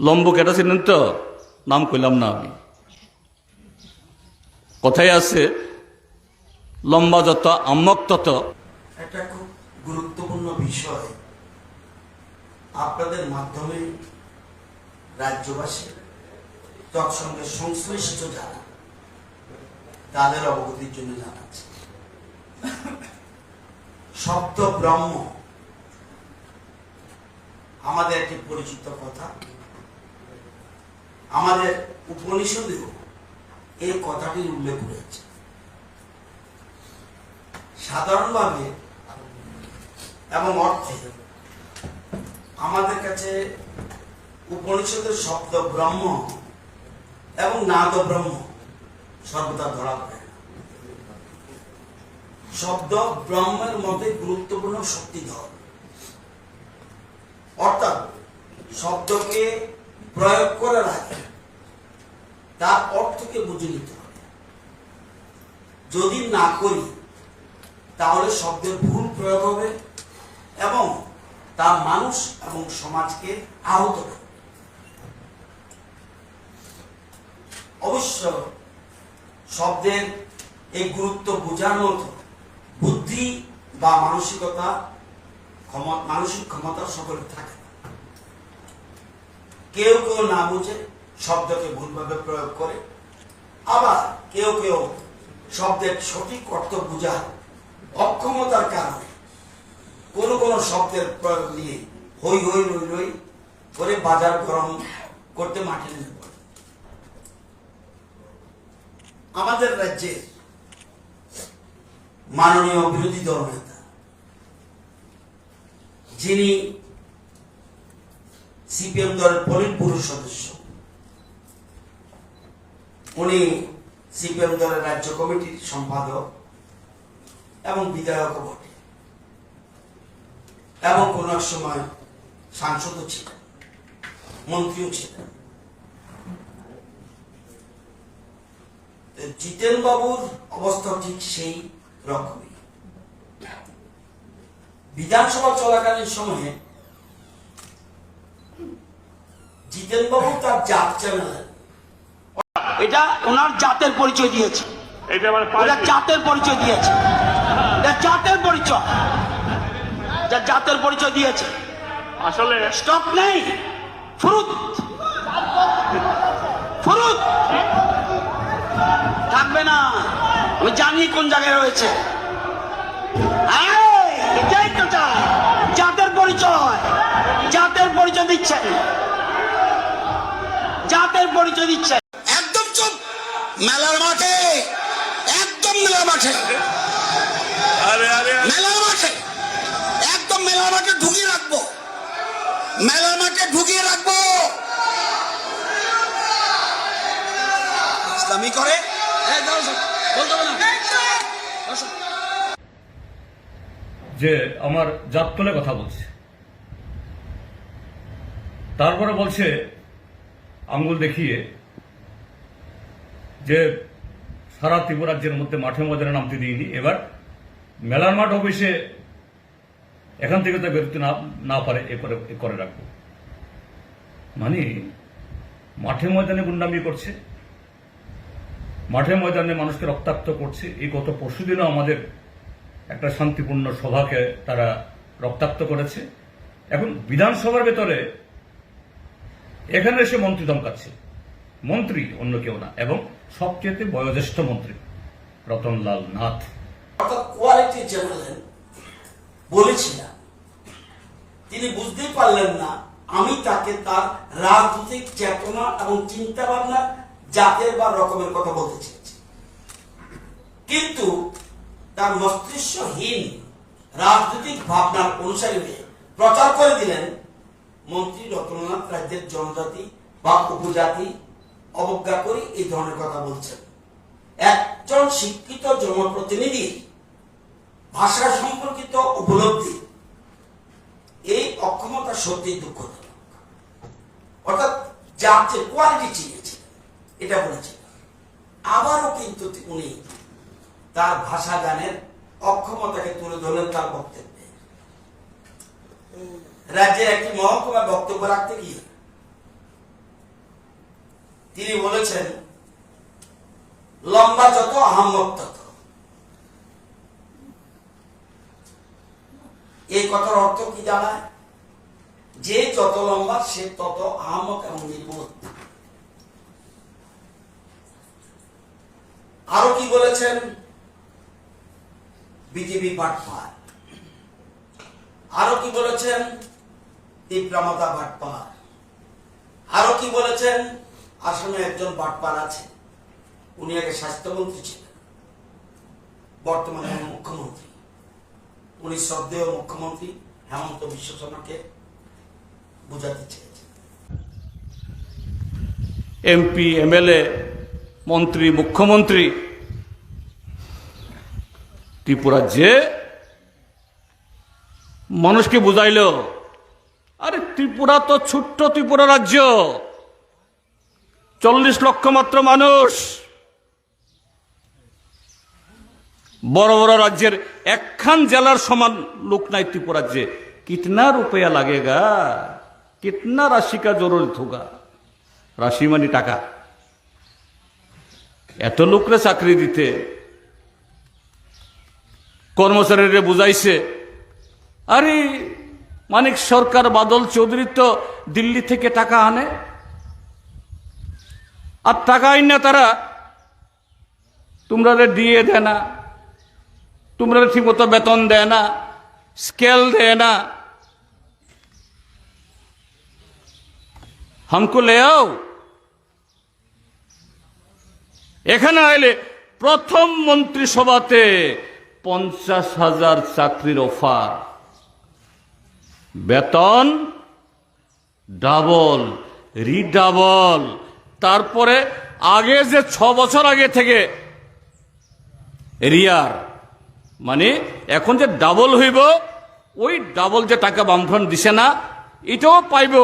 লম্ব কেটা ছিলেন তো? নাম কইলাম না আমি। কথাই আছে, লম্বা যত, আম্মক তত। একটা খুব গুরুত্বপূর্ণ বিষয়। আপনাদের মাধ্যমে রাজ্যবাসী, তৎসঙ্গে সংশ্লিষ্ট যারা, তাদের অবগতির জন্য জানাচ্ছি। শব্দ ব্রহ্ম আমাদের একটি পরিচিত কথা। আমাদের উপনিষদেও এই কথাটি উল্লেখ রয়েছে সাধারণভাবে এবং অর্থে আমাদের কাছে উপনিষদের শব্দ ব্রহ্ম এবং নাদ ব্রহ্ম সর্বদা ধরা পড়ে। শব্দ ব্রহ্মের মধ্যে গুরুত্বপূর্ণ শক্তিধর। অর্থাৎ শব্দকে প্রয়োগ করার আগে তার অর্থকে বুঝে নিতে হবে। যদি না করি, তাহলে শব্দের ভুল প্রয়োগ হবে এবং তা মানুষ এবং সমাজকে আহত করবে। অবশ্য শব্দের এই গুরুত্ব বোঝার বুদ্ধি বা মানসিকতা মানসিক ক্ষমতা সকলে থাকে। কেউ কেউ না বুঝে শব্দকে ভুলভাবে প্রয়োগ করে। আবার কেউ কেউ শব্দের সঠিক অর্থ বোঝার অক্ষমতার কারণে কোন কোন শব্দের প্রয়োগ নিয়ে হই হই রই রই করে বাজার গরম করতে মাঠে নেমে পড়ে। আমাদের রাজ্যে মাননীয় বিরোধী দল নেতা, যিনি সিপিএম দলের পলিট ব্যুরো সদস্য উনি সিপিএম দলের রাজ্য কমিটির সম্পাদক এবং বিধায়ক বটে। এবং কোন সময় সাংসদও ছিলেন, মন্ত্রীও ছিলেন। জিতেন বাবুর অবস্থা ঠিক সেই রকমই। বিধানসভা চলাকালীন সময়ে জিতেন বাবু তার জাত চ্যানেল এটা ওনার জাতের পরিচয় দিয়েছে। এটা জাতের পরিচয় দিয়েছে। এটা জাতের পরিচয়। যা জাতের পরিচয় দিয়েছে। আসলে স্টক নেই। ফুরুত ফুরুত থাকবে না। আমি জানি কোন জায়গায় রয়েছে। এটাই তো চাই জাতের পরিচয়। জাতের পরিচয় দিচ্ছেন। জাতের পরিচয় দিচ্ছেন। মেলার মাঠে ঢুকিয়ে রাখব। ইসলামী করে? যে আমার জাত তুলে কথা বলছে। তারপরে বলছে আঙ্গুল দেখিয়ে যে সারা ত্রিপুরাজ্যের মধ্যে মাঠে ময়দানে নামতে দিইনি। এবার মেলার মাঠ অফিসে এখান থেকে তো বেরোতে না না পারে, এ করে রাখব। মানে মাঠে ময়দানে গুন্ডামি করছে, মাঠে ময়দানে মানুষকে রক্তাক্ত করছে, এই গত পরশুদিনও আমাদের একটা শান্তিপূর্ণ সভাকে তারা রক্তাক্ত করেছে। এখন বিধানসভার ভেতরে এখানে এসে মন্ত্রী দমকাচ্ছে। মন্ত্রী, অন্য কেউ না, এবং সবচেয়ে বয়োজ্যেষ্ঠ মন্ত্রী, রতনলাল নাথ। কোয়ালিটি জেনারেল বলেছিলাম। তিনি বুঝতেই পারলেন না আমি তাকে তার রাজনৈতিক চেতনা এবং চিন্তা ভাবনা জাতের বা রকমের কথা বলতে চেয়েছি। কিন্তু তার মস্তিষ্কহীন রাজনৈতিক ভাবনার অনুসারী প্রচার করে দিলেন মন্ত্রী রতননাথ রাজ্যের জনজাতি বা উপজাতি অবজ্ঞা করে এই ধরনের কথা বলছেন। একজন শিক্ষিত জনপ্রতিনিধির ভাষা সম্পর্কিত উপলব্ধি, এই অক্ষমতা সত্যি দুঃখজনক। অর্থাৎ যে কোয়ালিটি চিনেছে এটা বলেছেন। আবারও কিন্তু উনি তার ভাষা গানের অক্ষমতাকে তুলে ধরলেন তার বক্তব্যে। রাজ্যের একটি মহকুমা বক্তব্য রাখতে গিয়ে তিনি বলেছেন, লম্বা যত আহম্মক তত। এই কথার অর্থ কি জানায় যে যত লম্বা, সে তত আহমক এবং নির্বোধ আরও কি বলেছেন? বিজেপি বাটপার। আরও কি বলেছেন? তীব্রামতা বাটপার। আরও কি বলেছেন? আসামে একজন বাটপার আছে। উনি আগে স্বাস্থ্যমন্ত্রী ছিলেন। বর্তমানে মুখ্যমন্ত্রী। উনি শ্রদ্ধেয় মুখ্যমন্ত্রী হেমন্ত বিশ্ব শর্মাকে বোঝাতে চেয়েছেন। এমপি, এমএলএ, মন্ত্রী, মুখ্যমন্ত্রী, ত্রিপুরা যে মানুষকে বুঝাইল, আরে ত্রিপুরা তো ছোট্ট ত্রিপুরা রাজ্য, চল্লিশ লক্ষ মাত্র মানুষ। বড় বড় রাজ্যের একখান জেলার সমান লোক নাই ত্রিপুরা রাজ্যে কিতনা রুপয়া লাগেগা? কিতনা রাশি কা জরুরত হোগা রাশি মানে টাকা। এত লোকরে চাকরি দিতে। কর্মচারীরা বুঝাইছে, আরে, মানিক সরকার বাদল চৌধুরী তো দিল্লি থেকে টাকা আনে। আর টাকা আইন না তারা তোমরা দিয়ে দেয় না। তোমরা ঠিক মতো বেতন দেয় না স্কেল দেয় না। হামকো লে আও। এখানে আইলে প্রথম মন্ত্রিসভাতে পঞ্চাশ হাজার চাকরির অফার। বেতন ডাবল, রিডাবল। তারপরে আগে যে ছ বছর আগে থেকে, রিয়ার। মানে এখন যে ডাবল হইব, ওই ডাবল যে টাকা বামফ্রন্ট দিছে না, এটাও পাইব।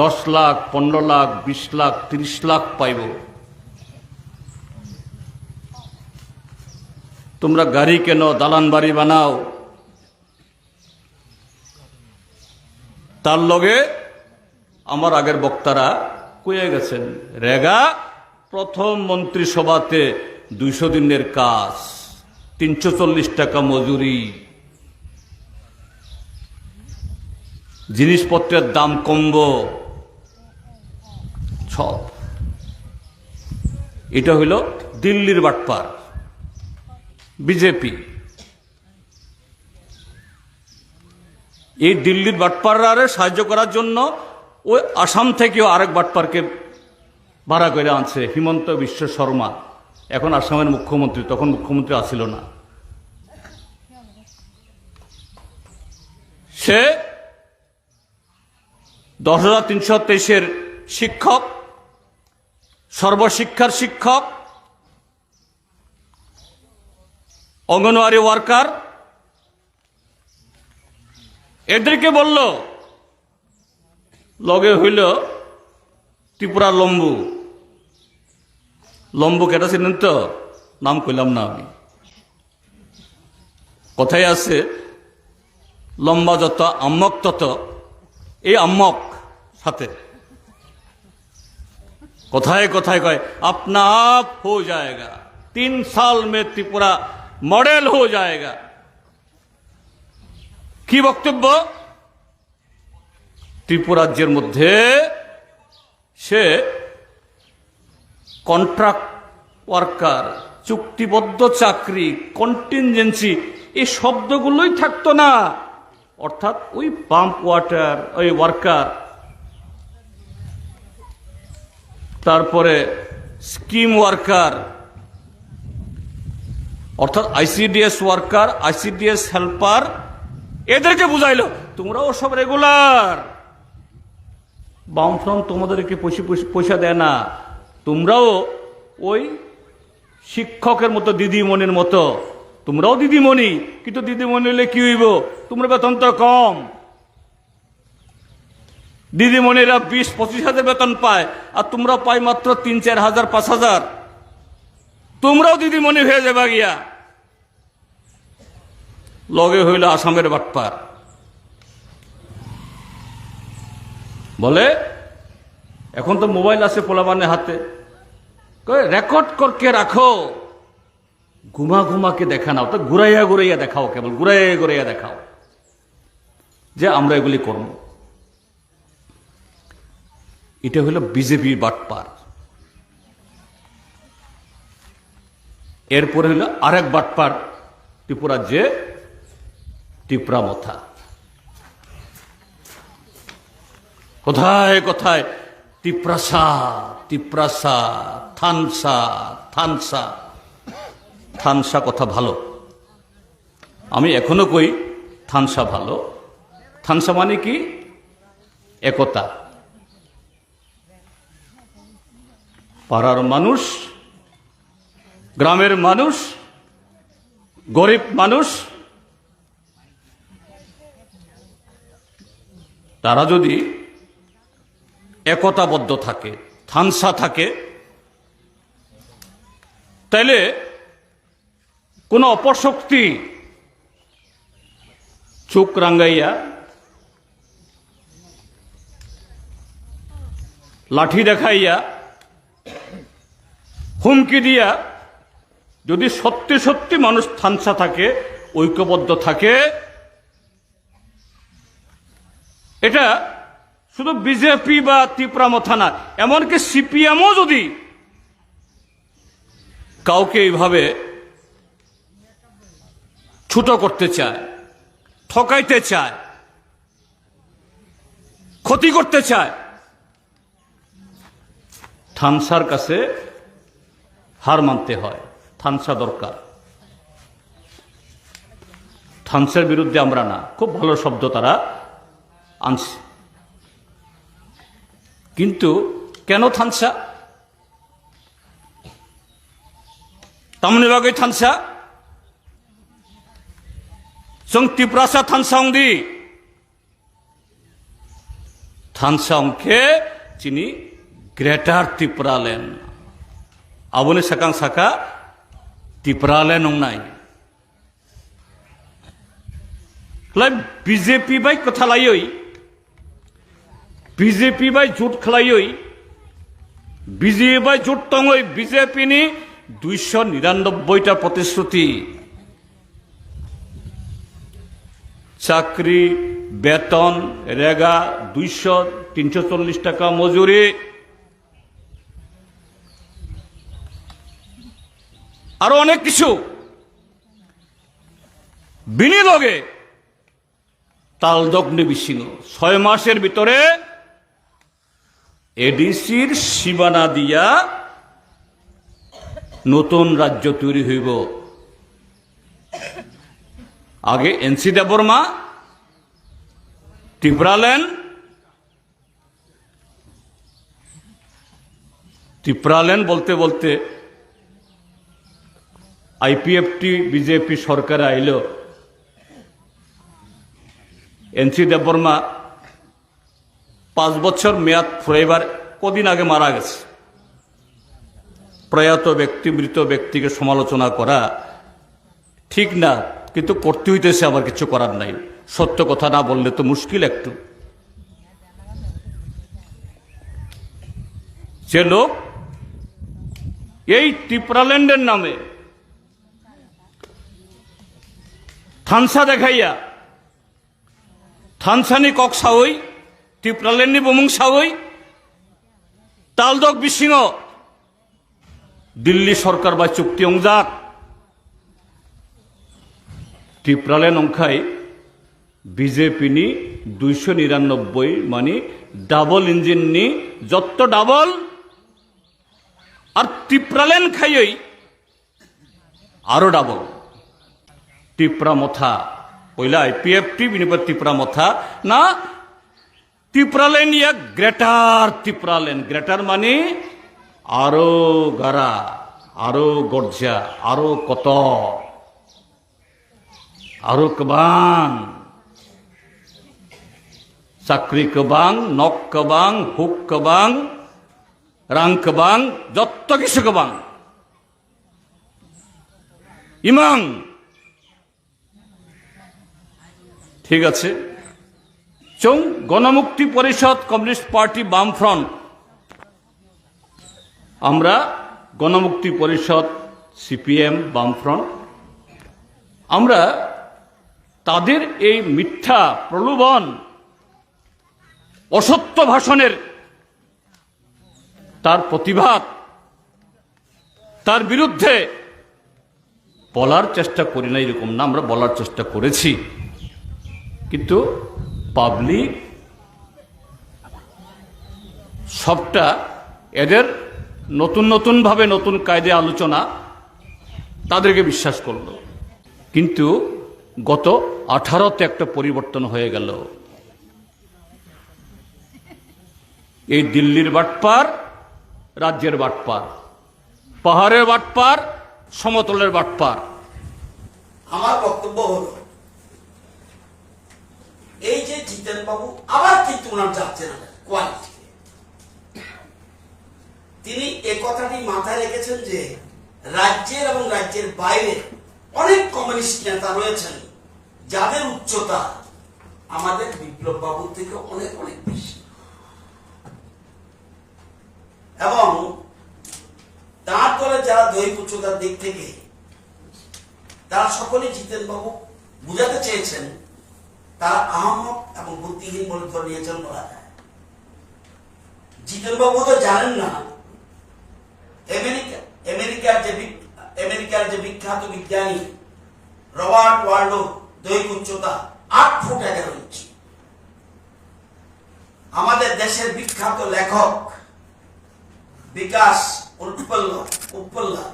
দশ লাখ, পনেরো লাখ, বিশ লাখ, তিরিশ লাখ পাইব। তোমরা গাড়ি কেন, দালান বাড়ি বানাও? তার লগে আমার আগের বক্তারা কয়ে গেছেন, রেগা, প্রথম মন্ত্রিসভাতে দুইশো দিনের কাজ, তিনশো চল্লিশ টাকা মজুরি। জিনিসপত্রের দাম কমব। সব এটা হইল দিল্লির বাটপার, বিজেপি। এই দিল্লির বাটপাররা সাহায্য করার জন্য ওই আসাম থেকেও আরেক বাটপারকে ভাড়া করে আনছে হিমন্ত বিশ্ব শর্মা। এখন আসামের মুখ্যমন্ত্রী, তখন মুখ্যমন্ত্রী আসিল না। সে দশ হাজার তিনশো তেইশের শিক্ষক, সর্বশিক্ষার শিক্ষক, অঙ্গনওয়াড়ি ওয়ার্কার। এদেরকে বলল, লগে হইল ত্রিপুরা লম্বু। লম্ব কেটা ছিলেন তো? নাম কইলাম না আমি। কথাই আছে, লম্বা যত, আম্মক তত, এই আম্মক সাথে। কথায় কথায় কয়, আপনা আপ হো যায়গা তিন সাল মে ত্রিপুরা মডেল হো যায়গা কি বক্তব্য? ত্রিপুরাজ্যের মধ্যে সে কন্ট্রাক্ট ওয়ার্কার চুক্তিবদ্ধ চাকরি কন্টিনজেন্সি এই শব্দগুলোই থাকতো না। অর্থাৎ ওই পাম্প ওয়াটার ওই ওয়ার্কার তারপরে স্কিম ওয়ার্কার অর্থাৎ আইসিডিএস ওয়ার্কার আইসিডিএস হেল্পার এদেরকে বুঝাইলো, তোমরাও সব রেগুলার বামফ্রন্ট তোমাদেরকে পয়সা পয়সা দেয় না। তোমরাও ওই শিক্ষকের মতো দিদিমণির মতো। তোমরাও দিদিমণি, কিন্তু দিদিমণি হলে কি হইব? তোমরা বেতন তো কম। দিদিমণিরা বিশ, পঁচিশ হাজার বেতন পায়, আর তোমরা পাই মাত্র তিন, চার হাজার, পাঁচ হাজার। তোমরাও দিদিমণি হয়ে যাবে গিয়া। লগে হইল আসামের বাটপার। বলে, এখন তো মোবাইল আছে পোলাবানের হাতে। রেকর্ড করকে রাখো। ঘুমা ঘুমাকে দেখা নাও তো ঘুরাইয়া ঘুরাইয়া দেখাও কেবল, ঘুরাইয়া ঘুরাইয়া দেখাও যে আমরা এগুলি করব। এটা হলো বিজেপির বাটপার। এরপরে হলো আরেক বাটপার, ত্রিপুরার যে টিপরা মথা কোথায় কোথায়? তিপ্রাসা তিপ্রাসা, থানসা থানসা। থানসা কথা ভালো। আমি এখনও কই থানসা ভালো। থানসা মানে কি? একতা। পাড়ার মানুষ, গ্রামের মানুষ, গরিব মানুষ, তারা যদি একতাবদ্ধ থাকে, থানসা থাকে। তাইলে কোনো অপশক্তি চোখ রাঙ্গাইয়া লাঠি দেখাইয়া হুমকি দিয়া যদি সত্যি সত্যি মানুষ থানসা থাকে, ঐক্যবদ্ধ থাকে, এটা শুধু বিজেপি বা ত্রিপুরা মথা না, এমনকি সিপিএমও যদি কাউকে এইভাবে ছুটো করতে চায়, ঠকাইতে চায়, ক্ষতি করতে চায়, থানসার কাছে হার মানতে হয়। থানসা দরকার। থানসার বিরুদ্ধে আমরা না। খুব ভালো শব্দ তারা আনছে। কিন্তু কেন থানসা তামনি বাগৈ থানসা जों तिप्रासा थानसांदि थानसांखे चिनि ग्रेटार तिप्रालेण्ड आबोनि साकां साका तिप्रालेण्ड नंनाय लाइ बिजेपि बाय कथालायै বিজেপি જૂઠ ખલાઈ খেলাই বিজেপি জোটতং ওই বিজেপি নি দুইশ নিরানব্বইটা প্রতিশ্রুতি। চাকরি, বেতন, রেগা, দুইশ তিনশো চল্লিশ টাকা মজুরি। আরও অনেক কিছু। বিনিয়োগে তালদগ্নি বিচ্ছিন্ন। ছয় মাসের ভিতরে এডিসির সীমানা দিয়া নতুন রাজ্য তৈরি হইব। আগে এনসি দেববর্মা ত্রিপুরালেন ত্রিপুরালেন বলতে বলতে আইপিএফটি, বিজেপি সরকারে আইল। এনসি দেববর্মা পাঁচ বছর মেয়াদ ফুরাইবার কদিন আগে মারা গেছে। প্রয়াত ব্যক্তি, মৃত ব্যক্তিকে সমালোচনা করা ঠিক না, কিন্তু করতে হইতেছে, আমার কিছু করার নাই। সত্য কথা না বললে তো মুশকিল একটু। যে লোক এই ত্রিপুরাল্যান্ডের নামে থানসা দেখাইয়া, থানসানি কক সাউই ত্রিপুরাল্যান্ডনি বমুং সাউই তালদক বিসিং দিল্লি সরকার বা চুক্তি অংজাক ত্রিপুরালে নংখাই বিজেপিনি দুইশো নিরানব্বই মানে ডাবল ইঞ্জিননি যত ডাবল। আর ত্রিপুরালেন খাইই আরও ডাবল। ত্রিপুরা মথা, পয়লা আইপিএফটি বিনিপর ত্রিপুরা মথা, না ত্রিপুরালেন ইয়া গ্রেটার, ত্রিপুরালেন। গ্রেটার মানে আরও গারা আরও গর্জা, আরও কত আরও কবাং, চাকরি কবাং নক কবাং, হুক কবাং, রাং কবাং, যত কিছু কবাং। ইমাং ঠিক আছে? চৌ গণমুক্তি পরিষদ কমিউনিস্ট পার্টি বামফ্রন্ট। আমরা গণমুক্তি পরিষদ, সিপিএম, বামফ্রন্ট। আমরা তাদের এই মিথ্যা প্রলোভন, অসত্য ভাষণের তার প্রতিবাদ, তার বিরুদ্ধে বলার চেষ্টা করি না, এরকম না, আমরা বলার চেষ্টা করেছি। কিন্তু পাবলিক সবটা এদের নতুন নতুনভাবে নতুন কায়দে আলোচনা তাদেরকে বিশ্বাস করল। কিন্তু গত আঠারোতে একটা পরিবর্তন হয়ে গেল। এই দিল্লির বাটপার, রাজ্যের বাটপার, পাহাড়ের বাটপার, সমতলের বাটপার। আমার বক্তব্য হলো এই যে জিতেন বাবু, আবার কিন্তু ওনার যাচ্ছেন কোয়ালিটি তিনি এ কথাটি মাথায় রেখেছেন যে রাজ্যের এবং রাজ্যের বাইরে অনেক কমিউনিস্ট নেতা রয়েছেন, যাদের উচ্চতা আমাদের বিপ্লব বাবুর থেকে অনেক অনেক বেশি। এবং তার দলে যারা দৈহিক উচ্চতার দিক থেকে, তারা সকলে জিতেন বাবু, বুঝাতে চেয়েছেন তারা আহমক এবং বুদ্ধিহীন বলে ধরে নিয়েছেন বলা যায়। জিতেন বাবু তো জানেন না, আমেরিকা আমেরিকার যে আমেরিকার যে বিখ্যাত বিজ্ঞানী রবার্ট ওয়ার্ল্ডো দৈহিক উচ্চতা আট ফুট এগারো ইঞ্চি। আমাদের দেশের বিখ্যাত লেখক বিকাশ উৎপল্লা উৎপল্লা,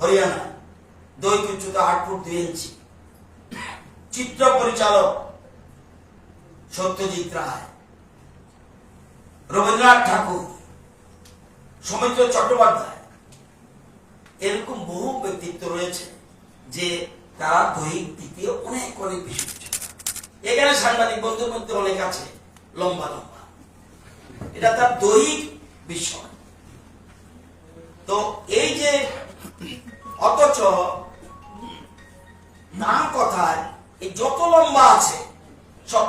হরিয়ানা, দৈহিক উচ্চতা আট ফুট দুই ইঞ্চি। চিত্র পরিচালক সত্যজিৎ রায়, রবীন্দ্রনাথ ঠাকুর, সৌমিত্র চট্টোপাধ্যায়, এরকম বহু ব্যক্তিত্ব রয়েছে যে তারা দৈহিক দিক অনেক অনেক বেশি এখানে সাংবাদিক বন্ধুর মধ্যে অনেক আছে, লম্বা লম্বা। এটা তার দৈহিক বিষয়। তো এই যে অথচ তার কথায় এই যত লম্বা আছে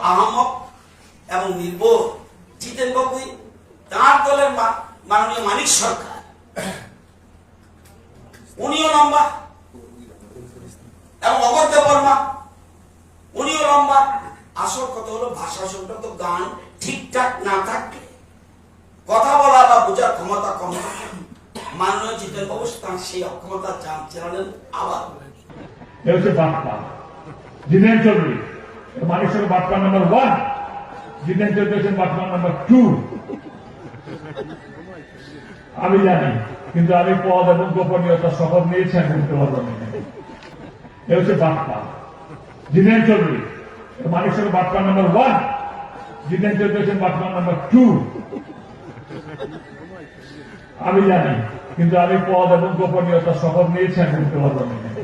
আহমক এবং নির্ভর জিতেন বাবুই, তার দলের মাননীয় মানিক সরকার। উনিও লম্বা এবং অগর বর্মা। উনিও লম্বা। আসল কথা হলো ভাষা শুনটা তো গান ঠিকঠাক না থাকলে কথা বলা বা বোঝার ক্ষমতা কম থাকে মাননীয় জিতেন বাবু তার সেই অক্ষমতা চান চালালেন আবার। হচ্ছে চৌধুরী সঙ্গে বার্তা নাম্বার ওয়ান, জিতেন চৌধুরী হচ্ছেন বার্তা নাম্বার টু। আমি জানি, কিন্তু আমি পদ এবং গোপনীয়তা শপথ নিয়েছি, আমি এ হচ্ছে বার্তা জিতেন চৌধুরী সঙ্গে বার্তা নাম্বার ওয়ান, জিতেন চৌধুরী হচ্ছেন বার্তা নাম্বার টু। আমি জানি, কিন্তু আমি পদ এবং গোপনীয়তা শপথ নিয়েছি, আমি বলতে পারব